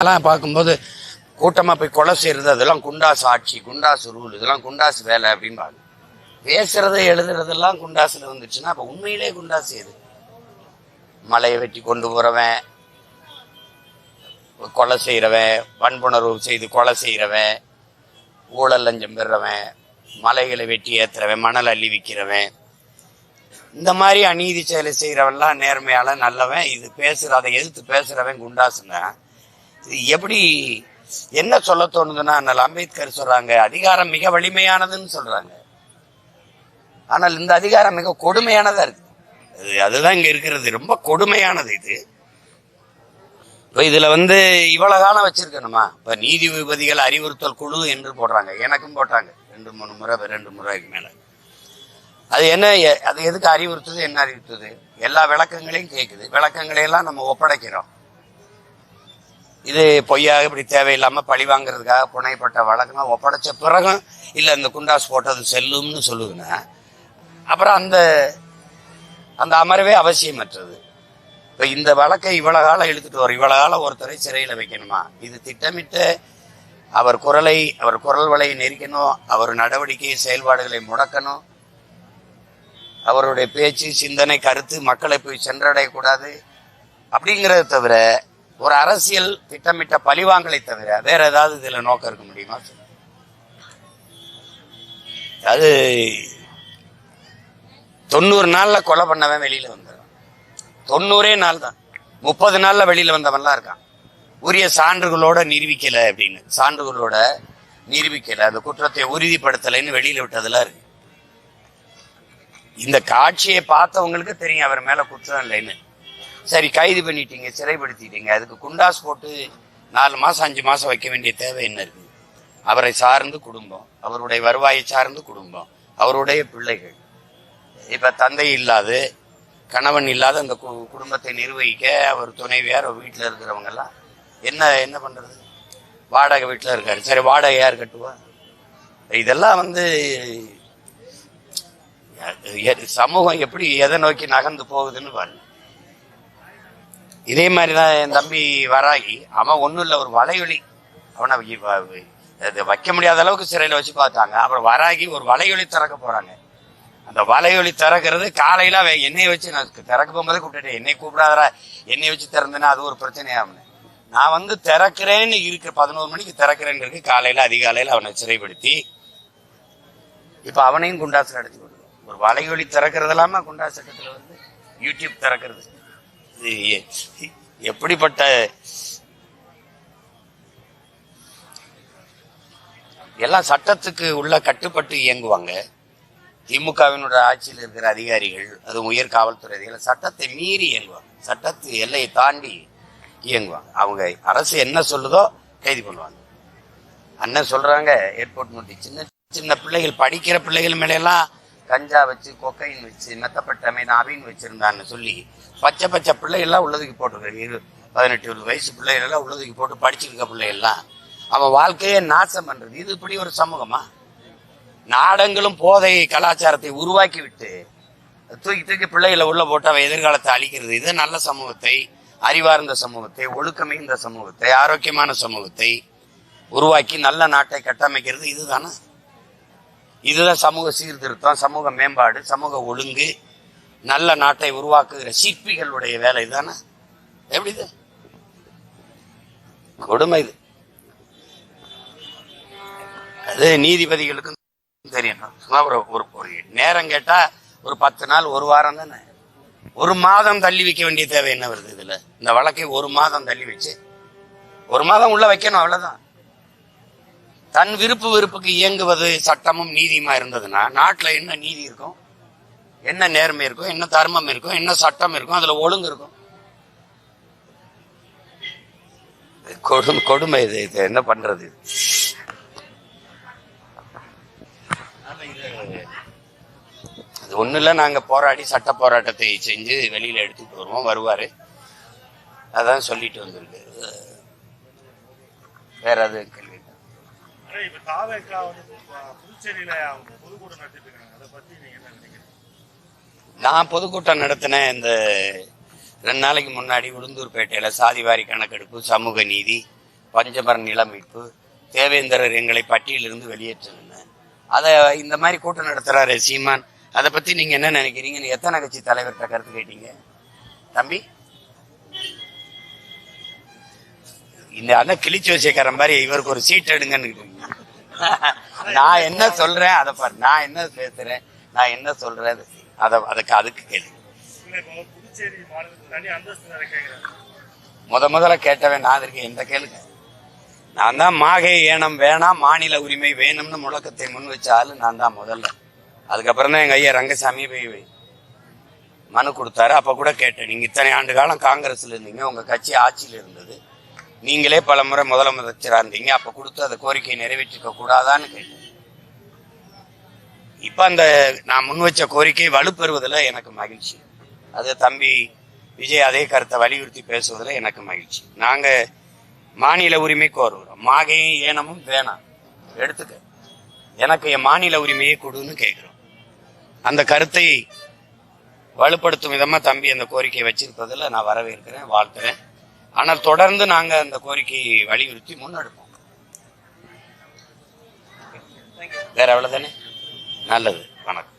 அதெல்லாம் பார்க்கும்போது கூட்டமா போய் கொலை செய்கிறது அதெல்லாம் குண்டாசு ஆட்சி குண்டாசு ரூல் இதெல்லாம் குண்டாசு வேலை அப்படிம்பாங்க. பேசுறது எழுதுறதெல்லாம் குண்டாசுல வந்துச்சுன்னா அப்போ உண்மையிலே குண்டாசு எது? மலையை வெட்டி கொண்டு போறவன் கொலை செய்யறவன் வன்புணர்வு செய்து கொலை செய்யறவன் ஊழல் லஞ்சம் பெறுறவன் மலைகளை வெட்டி ஏத்துறவன் மணல் அள்ளி விற்கிறவன் இந்த மாதிரி அநீதி செயலை செய்கிறவன்லாம் நேர்மையால நல்லவன் இது பேசுற அதை எதிர்த்து பேசுறவன் குண்டாசுன்னா எப்படி என்ன சொல்ல தோணுதுன்னா அண்ணல் அம்பேத்கர் சொல்றாங்க அதிகாரம் மிக வலிமையானதுன்னு சொல்றாங்க. ஆனால் இந்த அதிகாரம் மிக கொடுமையானதா இருக்கு. அது அதுதான் இங்க இருக்கிறது. ரொம்ப கொடுமையானது இது. இப்போ இதுல வந்து இவ்வளவு காலம் வச்சிருக்கணுமா? இப்ப நீதிபதிகள் அறிவுறுத்தல் குழு என்று போடுறாங்க. எனக்கும் போட்டாங்க. ரெண்டு மூணு முறை ரெண்டு முறைக்கு மேல. அது என்ன எ- அது எதுக்கு அறிவுறுத்துது? என்ன அறிவுறுத்துது? எல்லா விளக்கங்களையும் கேட்குது விளக்கங்களையெல்லாம் நம்ம ஒப்படைக்கிறோம். இது பொய்யாக இப்படி தேவையில்லாமல் பழி வாங்குறதுக்காக புனைப்பட்ட வழக்கம் ஒப்படைச்ச பிறகும் இல்லை இந்த குண்டாஸ் போட்டது செல்லும்னு சொல்லுதுன்னா அப்புறம் அந்த அந்த அமர்வே அவசியமற்றது. இப்போ இந்த வழக்கை இவ்வளோ காலம் இழுத்துட்டு வரும். இவ்வளோ காலம் ஒருத்தரை சிறையில் வைக்கணுமா? இது திட்டமிட்டு அவர் குரலை அவர் குரல் வலையை நெரிக்கணும் அவர் நடவடிக்கை செயல்பாடுகளை முடக்கணும். அவருடைய பேச்சு சிந்தனை கருத்து மக்களை போய் சென்றடையக்கூடாது. அப்படிங்கிறத தவிர ஒரு அரசியல் திட்டமிட்ட பழிவாங்கலை தவிர வேற ஏதாவது இதுல நோக்கம் இருக்க முடியுமா? சொல்லுங்க. அது தொண்ணூறு நாள்ல கொலை பண்ணவன் வெளியில வந்துடுறான் தொண்ணூறே நாள் தான். முப்பது நாள்ல வெளியில வந்தவன்லாம் இருக்கான். உரிய சான்றுகளோட நிரூபிக்கல அப்படின்னு. சான்றுகளோட நிரூபிக்கல. அந்த குற்றத்தை உறுதிப்படுத்தலைன்னு வெளியில விட்டதெல்லாம் இருக்கு. இந்த காட்சியை பார்த்தவங்களுக்கு தெரியும் அவர் மேல குற்றம் இல்லைன்னு. சரி கைது பண்ணிட்டீங்க சிறைப்படுத்திட்டீங்க. அதுக்கு குண்டாஸ் போட்டு நாலு மாதம் அஞ்சு மாதம் வைக்க வேண்டிய தேவை என்ன இருக்குது அவரை சார்ந்து குடும்பம் அவருடைய வருவாயை சார்ந்து குடும்பம் அவருடைய பிள்ளைகள். இப்போ தந்தை இல்லாது கணவன் இல்லாத அந்த கு- குடும்பத்தை நிர்வகிக்க அவர் துணைவியார் வீட்டில் இருக்கிறவங்கெல்லாம் என்ன என்ன பண்ணுறது வாடகை வீட்டில் இருக்கார். சரி வாடகை யார் கட்டுவா? இதெல்லாம் வந்து எ- சமூகம் எப்படி எதை நோக்கி நகர்ந்து போகுதுன்னு பாருங்க. இதே மாதிரி தான் என் தம்பி வராகி. அவன் ஒன்றும் இல்லை ஒரு வலையொலி. அவனை அது வைக்க முடியாத அளவுக்கு சிறையில் வச்சு பார்த்தாங்க. அப்புறம் வராகி ஒரு வலையொலி திறக்க போகிறாங்க அந்த வலையொலி திறக்கிறது காலையில் அவன் என்னையை வச்சு நான் திறக்க போகும்போதே கூப்பிட்டுட்டேன். என்னை கூப்பிடாதரா என்னை வச்சு திறந்தேன்னா அது ஒரு பிரச்சனையாகும் நான் வந்து திறக்கிறேன்னு இருக்கு. பதினோரு மணிக்கு திறக்கிறேன்னு இருக்கு. அதிகாலையில் அவனை சிறைப்படுத்தி இப்போ அவனையும் குண்டாசு அடித்து கொடுக்கும் ஒரு வலையொலி திறக்கிறது இல்லாமல் குண்டாசட்டத்தில் வந்து? யூடியூப் திறக்கிறது. எப்படிப்பட்ட எல்லாம் சட்டத்துக்கு உள்ள கட்டுப்பட்டு இயங்குவாங்க. திமுகவினோட ஆட்சியில் இருக்கிற அதிகாரிகள் அது உயர் காவல்துறை அதிகாரிகள் சட்டத்தை மீறி இயங்குவாங்க. சட்டத்து எல்லையை தாண்டி இயங்குவாங்க. அவங்க அரசு என்ன சொல்லுதோ கைது பண்ணுவாங்க. அண்ணன் சொல்றாங்க ஏர்போர்ட் நோட்டி சின்ன சின்ன பிள்ளைகள் படிக்கிற பிள்ளைகள் மேல எல்லாம் கஞ்சா வச்சு கொக்கைன் வச்சு மெத்தப்பட்டமைன் அவின் வச்சிருந்தான்னு சொல்லி பச்சை பச்சை பிள்ளைகள்லாம் உள்ளதுக்கு போட்டுருக்கேன் இரு பதினெட்டு இருபது வயசு பிள்ளைகளெல்லாம் உள்ளதுக்கு போட்டு படிச்சிருக்க பிள்ளைகள்லாம். அவன் வாழ்க்கையே நாசம் பண்ணுறது இது இப்படி ஒரு சமூகமா? நாடங்களும் போதை கலாச்சாரத்தை உருவாக்கி விட்டு தூக்கி தூக்கி பிள்ளைகளை உள்ள போட்டு அவன் எதிர்காலத்தை அழிக்கிறது. இது நல்ல சமூகத்தை அறிவார்ந்த சமூகத்தை ஒழுக்கமிகுந்த சமூகத்தை ஆரோக்கியமான சமூகத்தை உருவாக்கி நல்ல நாட்டை கட்டமைக்கிறது. இதுதானே? இதுதான் சமூக சீர்திருத்தம் சமூக மேம்பாடு சமூக ஒழுங்கு நல்ல நாட்டை உருவாக்குகிற சிற்பிகளுடைய வேலை தானே? எப்படி இது? கொடுமை இது. அது நீதிபதிகளுக்கும் தெரியணும் சும்மா ஒரு ஒரு ஒரு நேரம் கேட்டா ஒரு பத்து நாள் ஒரு வாரம் தானே? ஒரு மாதம் தள்ளி வைக்க வேண்டிய தேவை என்ன வருது இதுல? இந்த வழக்கை ஒரு மாதம் தள்ளி வச்சு ஒரு மாதம் உள்ள வைக்கணும் அவ்வளவுதான். தன் விருப்பு வெறுப்புக்கு இயங்குவது சட்டமும் நீதியுமா இருந்ததுன்னா நாட்டில் என்ன நீதி இருக்கும்? என்ன நேர்மை இருக்கும்? என்ன தர்மம் இருக்கும்? என்ன சட்டம் இருக்கும்? அதுல ஒழுங்கு இருக்கும். கொடும் கொடுமை இது இது என்ன பண்றது? அது ஒண்ணும் இல்லை. நாங்க போராடி சட்ட போராட்டத்தை செஞ்சு வெளியில எடுத்துட்டு வருவோம். வருவாரு. அதான் சொல்லிட்டு வந்திருக்கு. வேற எதுவும் கேள்வி? ஆனா இப்ப தாவேக்கா வந்து புதுச்சேரியில அவங்க பொதுக்கூட்டம் நடத்திட்டு இருக்காங்க அதை பத்தி நீங்க என்ன நினைக்கிறீங்க? நான் பொதுக்கூட்டம் நடத்தினேன் இந்த ரெண்டு நாளைக்கு முன்னாடி உளுந்தூர்பேட்டையில் சாதிவாரி கணக்கெடுப்பு சமூக நீதி பஞ்சபரன் நில தேவேந்திரர் எங்களை பட்டியலிருந்து வெளியேற்றுங்க அதை இந்த மாதிரி கூட்டம் நடத்துறாரு சீமான். அதை பத்தி நீங்க என்ன நினைக்கிறீங்கன்னு எத்தனை கட்சி தலைவர்கிட்ட கருத்து கேட்டீங்க? தம்பி? இந்த அந்த கிழிச்சு வச்சுக்கிற மாதிரி இவருக்கு ஒரு சீட் எடுங்கன்னு கேட்டீங்க. நான் என்ன சொல்றேன் அதை பாரு. நான் என்ன பேசுறேன் நான் என்ன சொல்றேன் அதை அதுக்கு அதுக்கு கேளு. புதுச்சேரி முத முதல்ல கேட்டவன் நான் இருக்கேன் எந்த கேளுங்க. நான் தான் மாகை ஏனம் வேணாம் மாநில உரிமை வேணும்னு முழக்கத்தை முன் வச்ச ஆளு நான் தான் முதல்ல. அதுக்கப்புறம் தான் எங்கள் ஐயா ரங்கசாமி போய் மனு கொடுத்தாரு. அப்போ கூட கேட்டேன். நீங்கள் இத்தனை ஆண்டு காலம் காங்கிரஸில் இருந்தீங்க உங்கள் கட்சி ஆட்சியில் இருந்தது. நீங்களே பல முறை முதலமைச்சராக இருந்தீங்க. அப்போ கொடுத்து அந்த கோரிக்கையை நிறைவேற்றிக்க கூடாதான்னு கேட்டேன். இப்போ அந்த நான் முன் வச்ச கோரிக்கை வலுப்பெறுவதில் எனக்கு மகிழ்ச்சி. அது தம்பி விஜய் அதே கருத்தை வலியுறுத்தி பேசுவதில் எனக்கு மகிழ்ச்சி. நாங்க மாநில உரிமை கோருகிறோம் மாகையும் ஏனமும் வேணாம். எடுத்துக்க. எனக்கு என் மாநில உரிமையை கொடுன்னு கேட்குறோம் அந்த கருத்தை வலுப்படுத்தும் விதமா தம்பி அந்த கோரிக்கையை வச்சிருப்பதில் நான் வரவேற்கிறேன் வாழ்த்துறேன். ஆனால் தொடர்ந்து நாங்க அந்த கோரிக்கையை வலியுறுத்தி முன்னெடுப்போம். வேற அவ்வளவுதானே? நல்லது. வணக்கம்.